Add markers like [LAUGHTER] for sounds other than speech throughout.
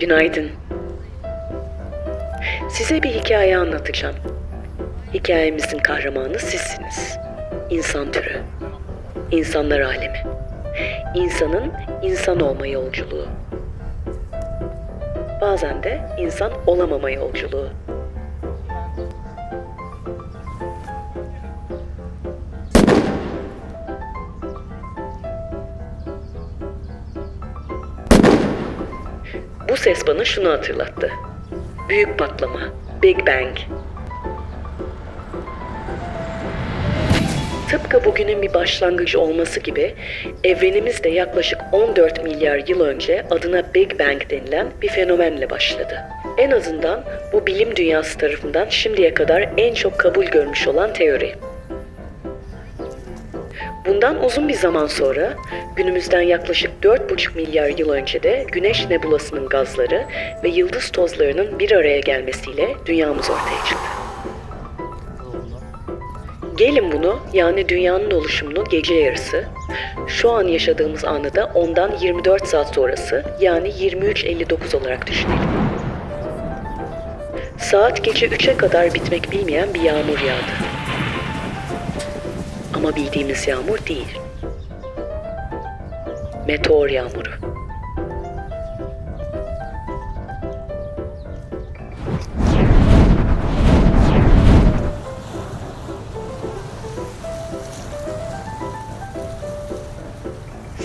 Günaydın. Size bir hikaye anlatacağım. Hikayemizin kahramanı sizsiniz. İnsan türü. İnsanlar alemi. İnsanın insan olma yolculuğu. Bazen de insan olamama yolculuğu. Bu ses bana şunu hatırlattı. Büyük patlama, Big Bang. Tıpkı bugünün bir başlangıcı olması gibi evrenimiz de yaklaşık 14 milyar yıl önce adına Big Bang denilen bir fenomenle başladı. En azından bu bilim dünyası tarafından şimdiye kadar en çok kabul görmüş olan teori. Bundan uzun bir zaman sonra günümüzden yaklaşık 4,5 milyar yıl önce de Güneş nebulasının gazları ve yıldız tozlarının bir araya gelmesiyle dünyamız ortaya çıktı. Gelin bunu yani dünyanın oluşumunu gece yarısı, şu an yaşadığımız anı da ondan 24 saat sonrası yani 23.59 olarak düşünelim. Saat gece 3'e kadar bitmek bilmeyen bir yağmur yağdı. Ama bildiğimiz yağmur değil. Meteor yağmuru.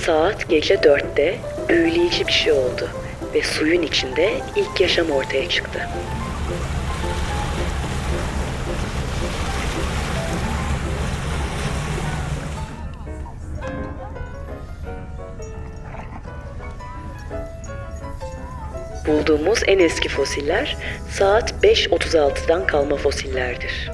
Saat gece dörtte büyüleyici bir şey oldu ve suyun içinde ilk yaşam ortaya çıktı. Bulduğumuz en eski fosiller saat 5.36'dan kalma fosillerdir.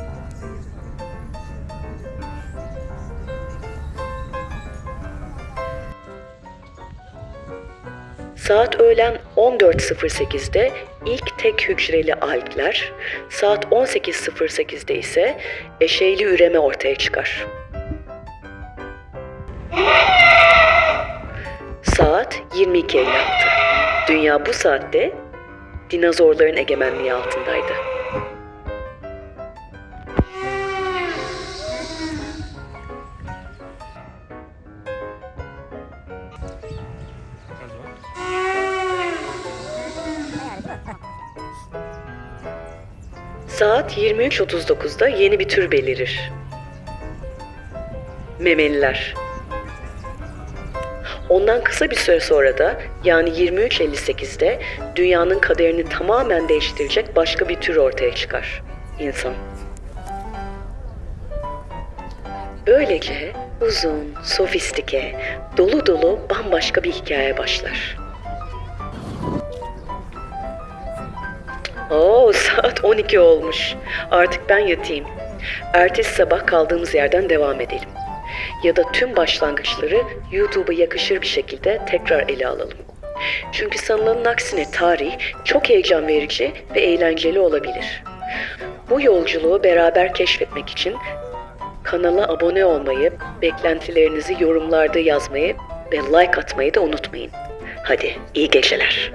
Saat öğlen 14.08'de ilk tek hücreli algler, saat 18.08'de ise eşeyli üreme ortaya çıkar. Saat 22.56. Dünya bu saatte dinozorların egemenliği altındaydı. Saat 23.39'da yeni bir tür belirir. Memeliler. Ondan kısa bir süre sonra da yani 23.58'de dünyanın kaderini tamamen değiştirecek başka bir tür ortaya çıkar. İnsan. Böylece uzun, sofistike, dolu dolu bambaşka bir hikaye başlar. Oo [LAUGHS] saat 12 olmuş. Artık ben yatayım. Ertesi sabah kaldığımız yerden devam edelim. Ya da tüm başlangıçları YouTube'a yakışır bir şekilde tekrar ele alalım. Çünkü sanılanın aksine tarih çok heyecan verici ve eğlenceli olabilir. Bu yolculuğu beraber keşfetmek için kanala abone olmayı, beklentilerinizi yorumlarda yazmayı ve like atmayı da unutmayın. Hadi iyi geceler.